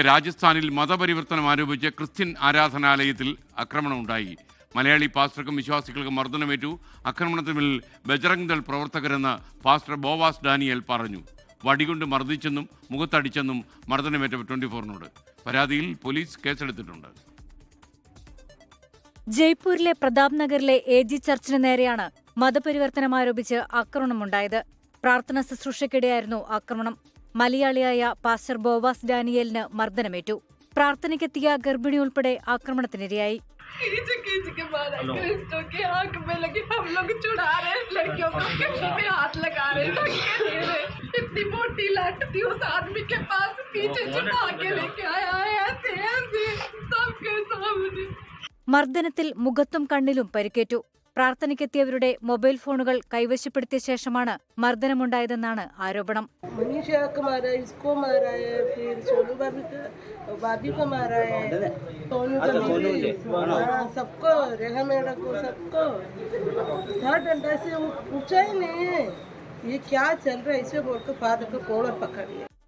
രാജസ്ഥാനിൽ മതപരിവർത്തനം ആരോപിച്ച് ക്രിസ്ത്യൻ ആരാധനാലയത്തിൽ ആക്രമണമുണ്ടായി മലയാളി പാസ്റ്റർക്കും വിശ്വാസികൾക്കും മർദ്ദനമേറ്റു. ആക്രമണത്തിന് പിന്നിൽ ബജറംഗ് ദൾ പ്രവർത്തകരെന്ന് പാസ്റ്റർ ബോവാസ് ഡാനിയൽ പറഞ്ഞു. വടികൊണ്ട് മർദ്ദിച്ചെന്നും മുഖത്തടിച്ചെന്നും മർദ്ദനമേറ്റ ട്വന്റി ഫോറിനോട് പരാതിയിൽ പോലീസ് കേസെടുത്തിട്ടുണ്ട്. ജയ്പൂരിലെ പ്രതാപ് നഗറിലെ എ ജി ചർച്ചിന് നേരെയാണ് മതപരിവർത്തനം ആരോപിച്ച് ആക്രമണമുണ്ടായത്. പ്രാർത്ഥന ശുശ്രൂഷയ്ക്കിടെയായിരുന്നു ആക്രമണം. മലയാളിയായ പാസ്റ്റർ ബോവാസ് ഡാനിയലിന് മർദ്ദനമേറ്റു പ്രാർത്ഥനയ്ക്കെത്തിയ ഗർഭിണി ഉൾപ്പെടെ ആക്രമണത്തിനിരയായി खींच खींच के मारा क्रिस्टो की आंख में लगी हम लोग चुड़ा रहे हैं लड़कियों को किसी में हाथ लगा रहे हैं धक्के दे रहे हैं। इतनी मोटी लट थी उस आदमी के पास पीछे छुपा के लेके आया है ऐसे ऐसे सबके सामने മർദ്ദനത്തിൽ മുഖത്തും കണ്ണിലും പരിക്കേറ്റു പ്രാർത്ഥനയ്ക്കെത്തിയവരുടെ മൊബൈൽ ഫോണുകൾ കൈവശപ്പെടുത്തിയ ശേഷമാണ് മർദ്ദനമുണ്ടായതെന്നാണ് ആരോപണം.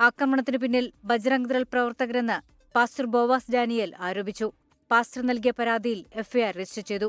ആക്രമണത്തിന് പിന്നിൽ ബജ്രംഗ് ദൾ പ്രവർത്തകരെന്ന് പാസ്റ്റർ ബോവാസ് ഡാനിയൽ ആരോപിച്ചു. പാസ്റ്റർ നൽകിയ പരാതിയിൽ എഫ്ഐആർ രജിസ്റ്റർ ചെയ്തു.